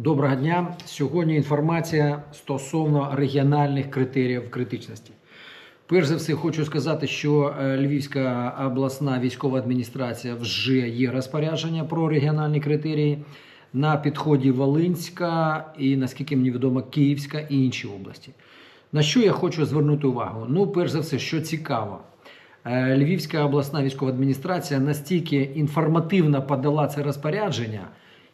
Доброго дня. Сьогодні інформація стосовно регіональних критеріїв критичності. Перш за все, хочу сказати, що е, Львівська обласна військова адміністрація вже є розпорядження про регіональні критерії. На підході Волинська і, наскільки мені відомо, Київська і інші області. На що я хочу звернути увагу? Ну, перш за все, що цікаво, Е, Львівська обласна військова адміністрація настільки інформативно подала це розпорядження,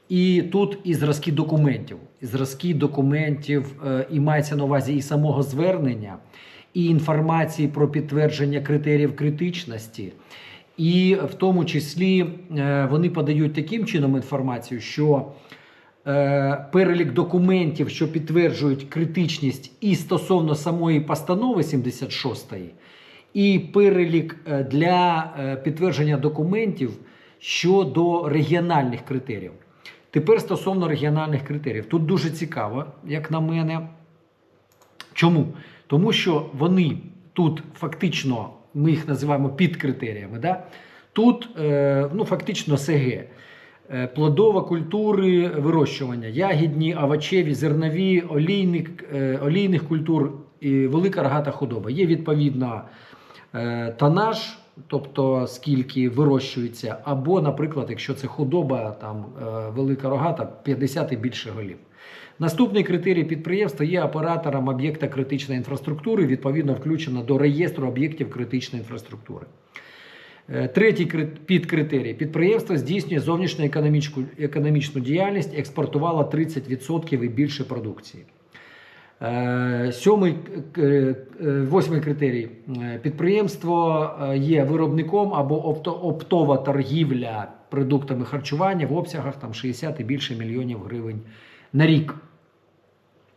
і тут і зразки документів. І зразки документів е, і мається на увазі і самого звернення, і інформації про підтвердження критеріїв критичності. І в тому числі е, вони подають таким чином інформацію, що е, перелік документів, що підтверджують критичність і стосовно самої постанови 76 і перелік для підтвердження документів щодо регіональних критеріїв. Тепер стосовно регіональних критеріїв. Тут дуже цікаво, як на мене. Чому? Тому що вони тут фактично, ми їх називаємо під критеріями. Да? Тут е, ну, фактично СГ. Е, Плодова культури вирощування, ягідні, овочеві, зернові, олійних, е, олійних культур і велика рогата худоба. Є відповідно тонаж, тобто скільки вирощується, або, наприклад, якщо це худоба, там е, велика рогата, 50 і більше голів. Наступний критерій підприємства є оператором об'єкта критичної інфраструктури, відповідно включено до реєстру об'єктів критичної інфраструктури. Е, Третій кри- підкритерій. Підприємство здійснює зовнішню економічну, економічну діяльність, експортувало 30% і більше продукції. Е, Сьомий, е, е, восьмий критерій. Підприємство є виробником або оптова торгівля продуктами харчування в обсягах там, 60 і більше мільйонів гривень на рік.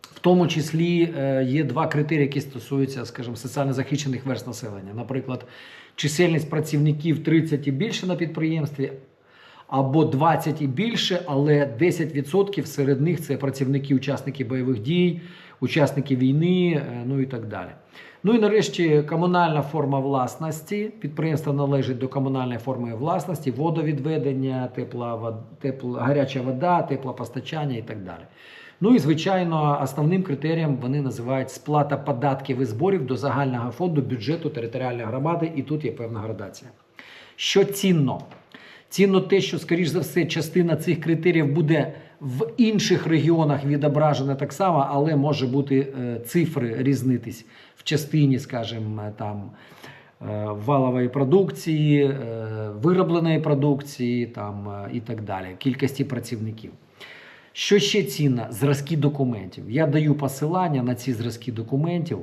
В тому числі є два критерії, які стосуються, скажімо, соціально захищених верст населення. Наприклад, чисельність працівників 30 і більше на підприємстві, або 20 і більше, але 10% серед них це працівники, учасники бойових дій, учасники війни, е, ну і так далі. Ну і нарешті комунальна форма власності. Підприємство належить до комунальної форми власності, водовідведення, тепла, тепла, гаряча вода, теплопостачання і так далі. Ну і звичайно, основним критерієм вони називають сплата податків і зборів до загального фонду бюджету територіальної громади, і тут є певна градація. Що цінно? Цінно те, що, скоріш за все, частина цих критеріїв буде в інших регіонах відображена так само, але може бути е, цифри різнитись в частині, скажімо, там е, валової продукції, е, виробленої продукції там, і так далі, кількості працівників. Що ще цінно? Зразки документів. Я даю посилання на ці зразки документів,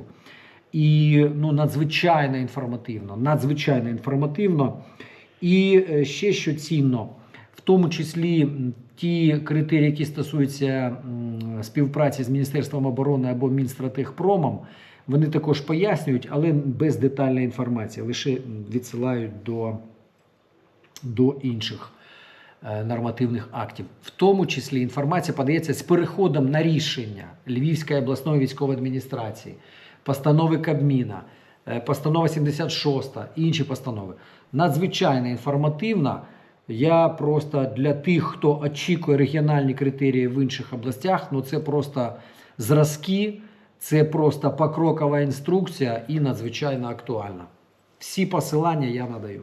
і ну, надзвичайно інформативно, надзвичайно інформативно. І ще що цінно, тому числі ті критерії, які стосуються співпраці з Міністерством оборони або Мінстратегпромом, вони також пояснюють, але без детальної інформації, лише відсилають до, до інших е, нормативних актів. В тому числі інформація подається з переходом на рішення Львівської обласної військової адміністрації, постанови Кабміна, е, постанова 76, і інші постанови. Надзвичайно інформативна. Я просто для тих, хто очікує регіональні критерії в інших областях, ну це просто зразки, це просто покрокова інструкція і надзвичайно актуальна. Всі посилання я надаю.